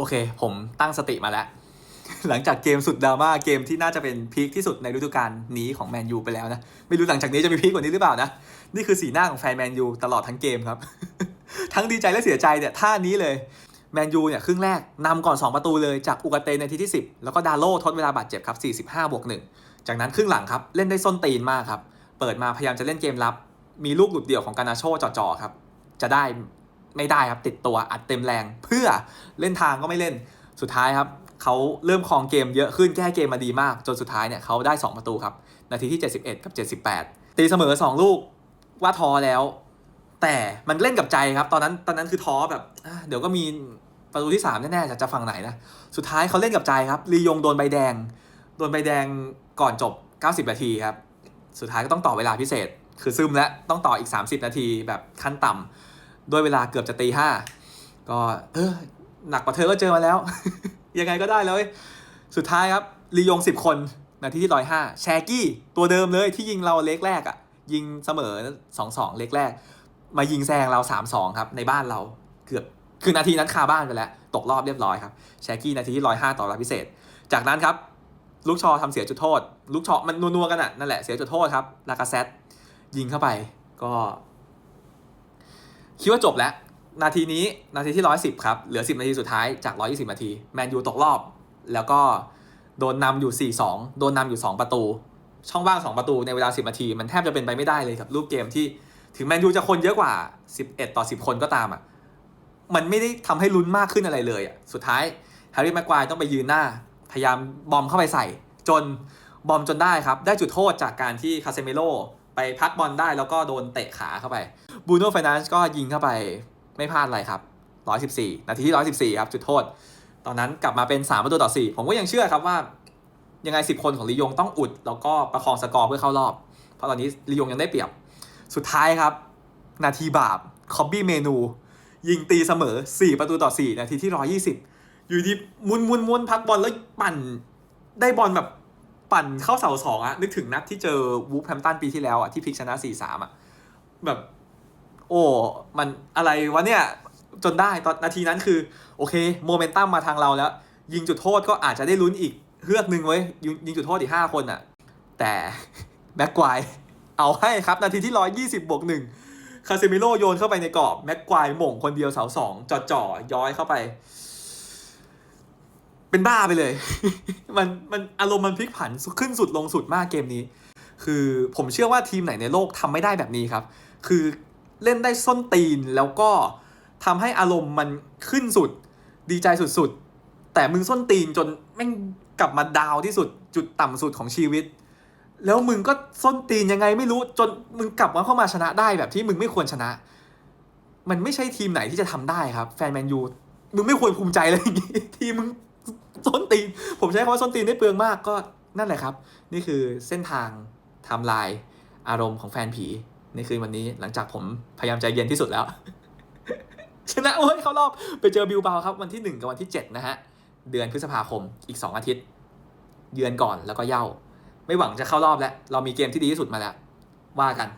โอเค ผมตั้งสติมาแล้ว หลังจากเกมสุดดราม่าเกมที่น่าจะเป็นพีคที่สุดในฤดูกาลนี้ของแมนยูไปแล้วนะ ไม่รู้หลังจากนี้จะมีพีคกว่านี้หรือเปล่านะ นี่คือสีหน้าของแฟนแมนยูตลอดทั้งเกมครับ ทั้งดีใจและเสียใจเนี่ยท่านี้เลยแมนยูเนี่ยครึ่งแรกนำก่อน 2 ประตูเลยจากอุกาเตในทีที่ 10 แล้วก็ดาโลทดเวลาบาดเจ็บครับ 45บวก1จากนั้นครึ่งหลังครับ เล่นได้ส้นตีนมากครับ เปิดมาพยายามจะเล่นเกมรับ มีลูกหลุดเดี่ยวของกานาโชจ่อๆครับ จะได้ ไม่ได้ครับติดตัวอัดเต็มแรง เพื่อเล่นทางก็ไม่เล่นสุดท้ายครับเขาเริ่มครองเกมเยอะขึ้นแก้เกมมาดีมาก จนสุดท้ายเนี่ยเขาได้ 2 ประตูครับ นาทีที่ 71 กับ 78 ตีเสมอ 2 ลูกว่าท้อแล้ว แต่มันเล่นกับใจครับ ตอนนั้นตอนนั้นคือท้อแบบเดี๋ยวก็มีประตูที่ 3 แน่ๆจะจะฝั่งไหนนะ สุดท้ายเขาเล่นกับใจครับลียงโดนใบแดง โดนใบแดงก่อนจบ 90 นาทีครับ สุดท้ายก็ต้องต่อเวลาพิเศษ คือซึมแล้วต้องต่ออีก 30 นาทีแบบขั้นต่ำ ด้วยเวลาเกือบจะตีห้าก็เออหนักกว่าเธอก็เจอมาแล้ว ยังไงก็ได้เลย สุดท้ายครับลียง10คนนาทีที่ร้อยห้าแชกี้ตัวเดิมเลยที่ยิงเราเล็กแรกอะ่ะ ยิงเสมอ2-2เล็กแรก มายิงแซงเรา3-2ครับในบ้านเราเกือบคือนาทีนั้นคาบ้านไปแล้ว ตกรอบเรียบร้อยครับแชกี้นาทีที่ร้อยห้าต่อเวลาพิเศษ จากนั้นครับ ลูกชอทำเสียจุดโทษ ลูกชอมันนัวๆกันอะนั่นแหละเสียจุดโทษครับลากาเซตยิงเข้าไปก็ คิดว่าจบแล้ว นาทีนี้นาทีที่ 110 ครับ เหลือ 10 นาทีสุดท้ายจาก 120 นาที แมนยูตกรอบ แล้วก็โดนนำอยู่ 4-2 โดนนำอยู่ 2 ประตู ช่องว่าง 2 ประตูในเวลา 10 นาที มันแทบจะเป็นไปไม่ได้เลยครับ รูปเกมที่ถึงแมนยูจะคนเยอะกว่า 11 ต่อ 10 คนก็ตามอะมันไม่ได้ทำให้ลุ้นมากขึ้นอะไรเลยอะสุดท้ายแฮร์รี่แม็กควายต้องไปยืนหน้า พยายามบอมเข้าไปใส่ จนบอมจนได้ครับ ได้จุดโทษจากการที่คาเซเมโล ไปพักบอลได้แล้วก็โดนเตะขาเข้าไปบูโน่ไฟน n นซ์ก็ยิงเข้าไปไม่พลาดอะไรครับ 114 นาทีที่ 114 ครับ จุดโทษ ตอนนั้นกลับมาเป็น 3 ประตูต่อ 4 ผมก็ยังเชื่อครับว่า ยังไง 10 คนของลียงต้องอุด แล้วก็ประคองสกอร์เพื่อเข้ารอบ เพราะตอนนี้ลียงยังได้เปรียบ สุดท้ายครับ นาทีบาปคอบบี้เมนู ยิงตีเสมอ 4 ประตูต่อ 4 นาทีที่ 120 อยู่ที่มุนมุนมุนพักบอลแล้วปั่นได้บอลแบบ ปั่นเข้าเสาสองอะนึกถึงนัดที่เจอวูฟแฮมตันปีที่แล้วอะที่พิกชนะ4-3อะแบบ โอ้มันอะไรวะเนี่ยจนได้ตอนนาทีนั้นคือ โอเคโมเมนตัมมาทางเราแล้ว ยิงจุดโทษก็อาจจะได้ลุ้นอีกเฮือกหนึ่งไว้ยยิงจุดโทษอีก5คนอะแต่แม็กควายเอาให้ครับ นาทีที่120บบวกหนึ่งคาเซมิโลโยนเข้าไปในกรอบแม็กควายหม่งคนเดียวเสาสองจ่อจ่อย้อยเข้าไป เป็นบ้าไปเลย มันมันอารมณ์มันพลิกผันขึ้นสุดลงสุดมากเกมนี้ คือผมเชื่อว่าทีมไหนในโลกทำไม่ได้แบบนี้ครับ คือเล่นได้ส้นตีนแล้วก็ทำให้อารมณ์มันขึ้นสุด ดีใจสุดๆ แต่มึงส้นตีนจนแม่งกลับมาดาวที่สุด จุดต่ำสุดของชีวิต แล้วมึงก็ส้นตีนยังไงไม่รู้จนมึงกลับมาเข้ามาชนะได้แบบที่มึงไม่ควรชนะ มันไม่ใช่ทีมไหนที่จะทำได้ครับ แฟนแมนยูมึงไม่ควรภูมิใจเลยอย่างนี้ทีมมึง ส้นตีน ผมใช้คำว่าส้นตีนได้เปลืองมากก็นั่นแหละครับ นี่คือเส้นทางไทม์ไลน์อารมณ์ของแฟนผีในคืนวันนี้หลังจากผมพยายามใจเย็นที่สุดแล้ว ชนะโอ้ยเข้ารอบไปเจอบิลบาครับวันที่ 1 กับวันที่ 7 นะฮะ เดือนพฤษภาคมอีก 2 อาทิตย์ เยือนก่อนแล้วก็เย่า ไม่หวังจะเข้ารอบแล้ว เรามีเกมที่ดีที่สุดมาแล้ว ว่ากัน